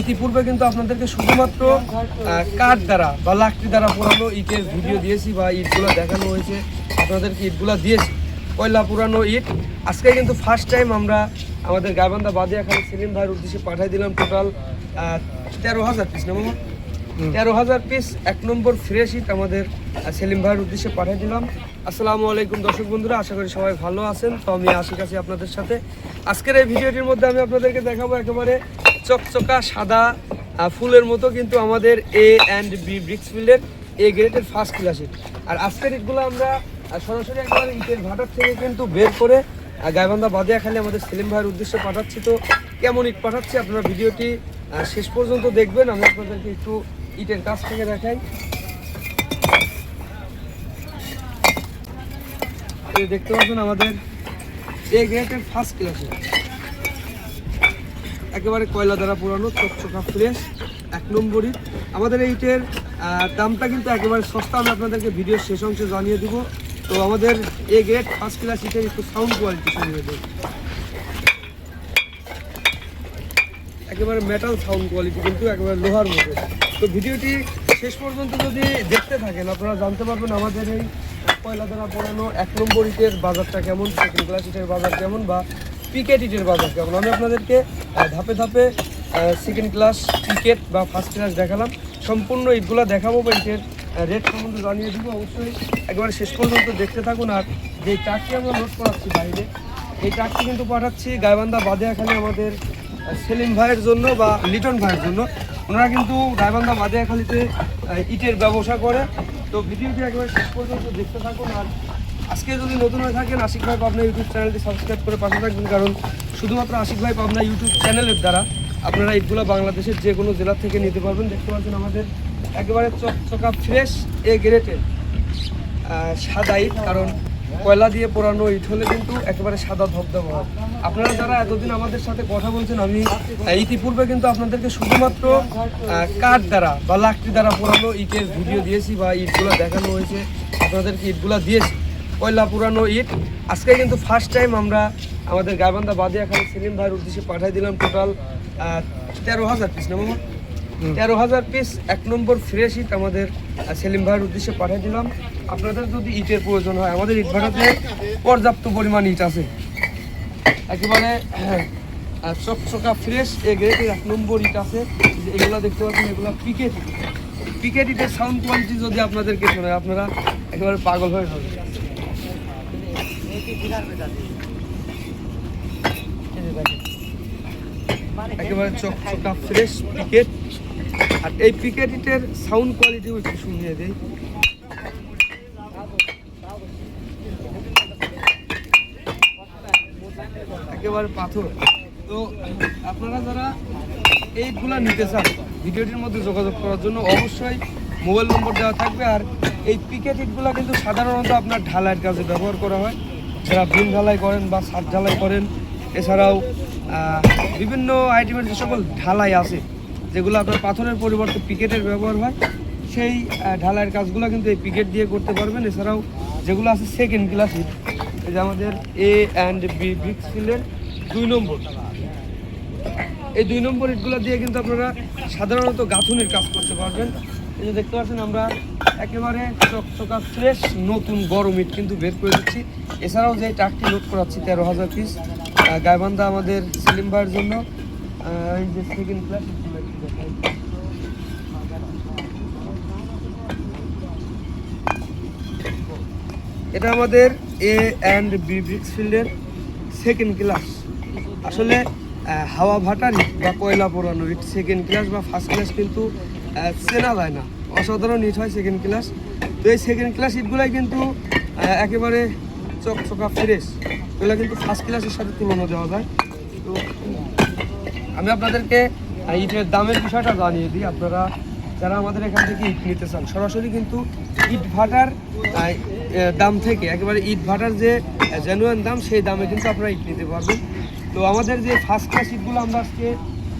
ইতিপূর্বে কিন্তু আপনাদেরকে শুধুমাত্র কাঠ দ্বারা বা লাকড়ি দ্বারা পুরানো ইটের ভিডিও দিয়েছি বা ইটগুলো দেখানো হয়েছে আপনাদেরকে ইটগুলো দিয়েছি। কয়লা পুরানো ইট। আজকে কিন্তু ফার্স্ট টাইম আমরা আমাদের গাইবান্ধা বাদিয়াখালী সেলিম ভাইয়ের উদ্দেশ্যে পাঠিয়ে দিলাম টোটাল তেরো হাজার পিস না মামা? তেরো হাজার পিস এক নম্বর ফ্রেশ ইট আমাদের সেলিম ভাইয়ের উদ্দেশ্যে পাঠিয়ে দিলাম। আসসালামু আলাইকুম দর্শক বন্ধুরা আশা করি সবাই ভালো আছেন। তো আমি আশিক আছি আপনাদের সাথে। আজকের এই ভিডিওটির মধ্যে আমি আপনাদেরকে দেখাবো একেবারে চকচকা সাদা ফুলের মতো কিন্তু আমাদের এ অ্যান্ড বি ব্রিক্স ফিল্ডের এ গ্রেডের ফার্স্ট ক্লাস ইট আর আজকের ইটগুলো আমরা সরাসরি একবার ইটের ভাটার থেকে কিন্তু বের করে গাইবান্ধা বাদিয়া খালি আমাদের সেলিম ভাইয়ের উদ্দেশ্যে পাঠাচ্ছি। তো কেমন ইট পাঠাচ্ছি আপনারা ভিডিওটি শেষ পর্যন্ত দেখবেন। আমি আপনাদেরকে একটু ইটের কাছ থেকে দেখাই। দেখতে পাচ্ছেন আমাদের এ গ্রেডের ফার্স্ট ক্লাসে একেবারে কয়লা দ্বারা পুরানো, চকচকা ফ্রেশ এক নম্বরই। আমাদের এইটের দামটা কিন্তু একেবারে সস্তা আমি আপনাদেরকে ভিডিওর শেষ অংশে জানিয়ে দিব। তো আমাদের এ গ্রেড ফার্স্ট ক্লাস ইটের একটু সাউন্ড কোয়ালিটি শুনিয়ে দেব একেবারে মেটাল সাউন্ড কোয়ালিটি কিন্তু একেবারে লোহার মতো। তো ভিডিওটি শেষ পর্যন্ত যদি দেখতে থাকেন, আপনারা জানতে পারবেন আমাদের এই কয়লা দ্বারা পড়ানো এক নম্বর ইটের বাজারটা কেমন সেকেন্ড ক্লাস ইটের বাজার কেমন, বা পিকেট ইটের বাজার কেমন আমি আপনাদেরকে ধাপে ধাপে সেকেন্ড ক্লাস পিকেট বা ফার্স্ট ক্লাস দেখালাম। সম্পূর্ণ ইটগুলো দেখাবো, বা ইটের রেট সম্বন্ধে জানিয়ে দিব। অবশ্যই একবারে শেষ পর্যন্ত দেখতে থাকুন। আর যে ট্রাকটি আমরা লোড করাচ্ছি বাইরে, এই ট্রাকটি কিন্তু পাঠাচ্ছি গাইবান্ধা বাদিয়াখালী আমাদের সেলিম ভাইয়ের জন্য বা লিটন ভাইয়ের জন্য। ওনারা কিন্তু গাইবান্ধা বাদিয়াখালীতে ইটের ব্যবসা করে। তো ভিডিওটি একেবারে শেষ পর্যন্ত দেখতে থাকুন। আর আজকে যদি নতুন হয়ে থাকেন, আশিক ভাই পাবনা ইউটিউব চ্যানেলটি সাবস্ক্রাইব করে পাশে থাকবেন। কারণ শুধুমাত্র আশিক ভাই পাবনা ইউটিউব চ্যানেলের দ্বারা আপনারা ইটগুলো বাংলাদেশের যে কোনো জেলা থেকে নিতে পারবেন। দেখতে পাচ্ছেন আমাদের একেবারে চকচকা ফ্রেশ এ গ্রেটের সাদা ঈদ। কারণ কয়লা দিয়ে পোড়ানো ইট হলে কিন্তু একেবারে সাদা ধবধব। হয় আপনারা যারা এতদিন আমাদের সাথে কথা বলছেন, আমি ইতিপূর্বে কিন্তু আপনাদেরকে শুধুমাত্র কাঠ দ্বারা বা লাকড়ি দ্বারা পোড়ানো ইটের ভিডিও দিয়েছি বা ইটগুলো দেখানো হয়েছে। আপনাদেরকে ইটগুলো দিয়েছি। কয়লা পুরানো ইট। আজকে কিন্তু ফার্স্ট টাইম আমরা আমাদের গাইবান্ধা বাদিয়াখালী সেলিম ভাইয়ের উদ্দেশ্যে পাঠিয়ে দিলাম টোটাল তেরো হাজার পিস না মামা? তেরো হাজার পিস এক নম্বর ফ্রেশ ইট আমাদের সেলিম ভাইয়ের উদ্দেশ্যে পাঠিয়ে দিলাম। আপনাদের যদি ইটের প্রয়োজন হয় আমাদের ইট ভাটাতে পর্যাপ্ত পরিমাণ ইট আছে। একেবারে হ্যাঁ, চকচকা ফ্রেশ এ গ্রেডের এক নম্বর ইট আছে। এগুলো দেখতে পাচ্ছেন এগুলো পিকেট পিকেট ইটের সাউন্ড কোয়ালিটি যদি আপনাদেরকে শোনায় আপনারা একেবারে পাগল হয়ে যাবেন। একেবারে চকচকা ফ্রেশ পিকেট। আর এই পিকেট ইটের সাউন্ড কোয়ালিটিও একটু শুনিয়ে দেয় একেবারে পাথর। তো আপনারা যারা এইগুলা নিতে চান ভিডিওটির মধ্যে যোগাযোগ করার জন্য অবশ্যই মোবাইল নম্বর দেওয়া থাকবে। আর এই পিকেট ইটগুলো কিন্তু সাধারণত আপনার ঢালাইয়ের কাজে ব্যবহার করা হয়। যারা বিম ঢালাই করেন বা ছাদ ঢালাই করেন। এছাড়াও বিভিন্ন আইটেমের যে সকল ঢালাই আছে, যেগুলো আপনার পাথরের পরিবর্তে পিকেটের ব্যবহার হয়, সেই ঢালাইয়ের কাজগুলো কিন্তু এই পিকেট দিয়ে করতে পারবেন। এছাড়াও, যেগুলো আছে সেকেন্ড ক্লাস এই যে আমাদের এ অ্যান্ড বি ব্রিক্স ফিল্ডের দুই নম্বর। এই দুই নম্বর ইটগুলো দিয়ে কিন্তু আপনারা সাধারণত গাঁথুনির কাজ করতে পারবেন। এই যে দেখতে পাচ্ছেন, আমরা একেবারে চকচকা ফ্রেশ নতুন গরম ইট কিন্তু বের করে দিচ্ছি। এছাড়াও যে ট্রাকটি লোড করাচ্ছি, তেরো হাজার পিস গাইবান্ধা আমাদের সেলিম জন্য। এই যে সেকেন্ড ক্লাস। এটা আমাদের এ অ্যান্ড বি ব্রিক্স ফিল্ডের সেকেন্ড ক্লাস আসলে হাওয়া ভাটার বা কয়লা পোড়ানো ইট সেকেন্ড ক্লাস বা ফার্স্ট ক্লাস কিন্তু চেনা যায় না। অসাধারণ ইট হয় সেকেন্ড ক্লাস তো এই সেকেন্ড ক্লাস ইটগুলাই কিন্তু একেবারে চকচকা ফ্রেশ এগুলো কিন্তু ফার্স্ট ক্লাসের সাথে তুলনা দেওয়া যায়। তো আমি আপনাদেরকে ইটের দামের বিষয়টা জানিয়ে দিই। আপনারা যারা আমাদের এখান থেকে ইট নিতে চান, সরাসরি কিন্তু ইট ভাটার দাম থেকে, একেবারে ইট ভাটার যে জেনুয়ান দাম, সেই দামে কিন্তু আপনারা ইট নিতে পারবেন। তো আমাদের যে ফার্স্ট ক্লাস ইটগুলো আমরা আজকে,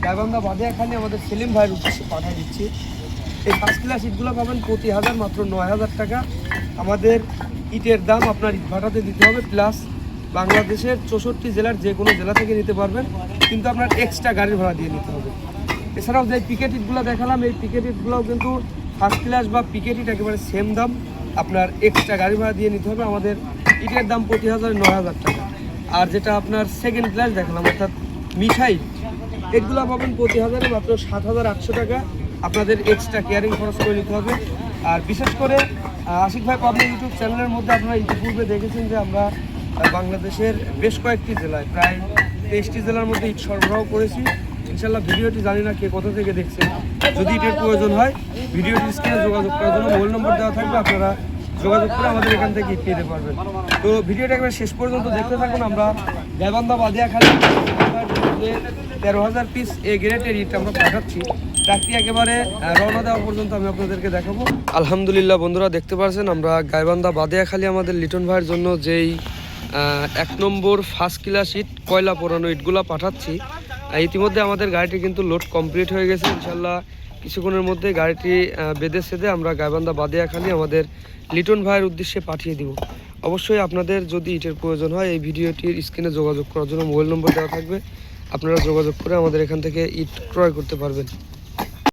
গাইবান্ধা এখানে আমাদের সেলিম ভাইয়ের উদ্দেশ্যে পাঠিয়ে দিচ্ছি। এই ফার্স্ট ক্লাস ইটগুলো পাবেন প্রতি হাজার মাত্র নয় হাজার টাকা। আমাদের ইটের দাম আপনার ইট ভাটাতে দিতে হবে প্লাস বাংলাদেশের চৌষট্টি জেলার যে কোনো জেলা থেকে নিতে পারবেন, কিন্তু আপনার এক্সট্রা গাড়ির ভাড়া দিয়ে নিতে হবে। এছাড়াও যে পিকেট ইটগুলো দেখালাম, এই পিকেট ইটগুলোও কিন্তু ফার্স্ট ক্লাস বা পিকেট ইট একেবারে সেম দাম। আপনার এক্সট্রা গাড়ি ভাড়া দিয়ে নিতে হবে, আমাদের ইটের দাম প্রতি হাজার নয় হাজার টাকা। আর যেটা আপনার সেকেন্ড ক্লাস দেখালাম, অর্থাৎ মিঠাই, এগুলো পাবেন প্রতি হাজারে মাত্র সাত হাজার আটশো টাকা। আপনাদের এক্সট্রা কেয়ারিং খরচ করে নিতে হবে। আর বিশেষ করে আশিক ভাই পাবলিক ইউটিউব চ্যানেলের মধ্যে আপনারা ইতিপূর্বে দেখেছেন যে আমরা বাংলাদেশের বেশ কয়েকটি জেলায়, প্রায় তেইশটি জেলার মধ্যে ইট সরবরাহ করেছি। ইনশাল্লাহ ভিডিওটি জানি না কে কোথা থেকে দেখছেন যদি ইটের প্রয়োজন হয় ভিডিওটি স্ক্রিনে যোগাযোগ করার জন্য মোবাইল নম্বর দেওয়া থাকবে, আপনারা যোগাযোগ করে আমাদের এখান থেকে ইট নিতে পারবেন। তো ভিডিওটা একবার শেষ পর্যন্ত দেখতে থাকুন, আমরা গাইবান্ধা বাদিয়াখালী তেরো হাজার পিস এ গ্রেডের ইট আমরা পাঠাচ্ছি। একেবারে রওনা দেওয়া পর্যন্ত আমি আপনাদেরকে দেখাবো। আলহামদুলিল্লাহ বন্ধুরা, দেখতে পাচ্ছেন আমরা গাইবান্ধা বাদিয়াখালী আমাদের লিটন ভাইয়ের জন্য যেই এক নম্বর ফার্স্ট ক্লাস ইট, কয়লা পোড়ানো ইটগুলো পাঠাচ্ছি। ইতিমধ্যে আমাদের গাড়িটি কিন্তু লোড কমপ্লিট হয়ে গেছে, ইনশাল্লাহ কিছুক্ষণের মধ্যে গাড়িটি বেঁধে সেদে আমরা গাইবান্ধা বাদিয়াখালী আমাদের লিটন ভাইয়ের উদ্দেশ্যে পাঠিয়ে দিব। অবশ্যই আপনাদের যদি ইটের প্রয়োজন হয়, এই ভিডিওটির স্ক্রিনে যোগাযোগ করার জন্য মোবাইল নম্বর দেওয়া থাকবে। আপনারা যোগাযোগ করে আমাদের এখান থেকে ইট ক্রয় করতে পারবেন।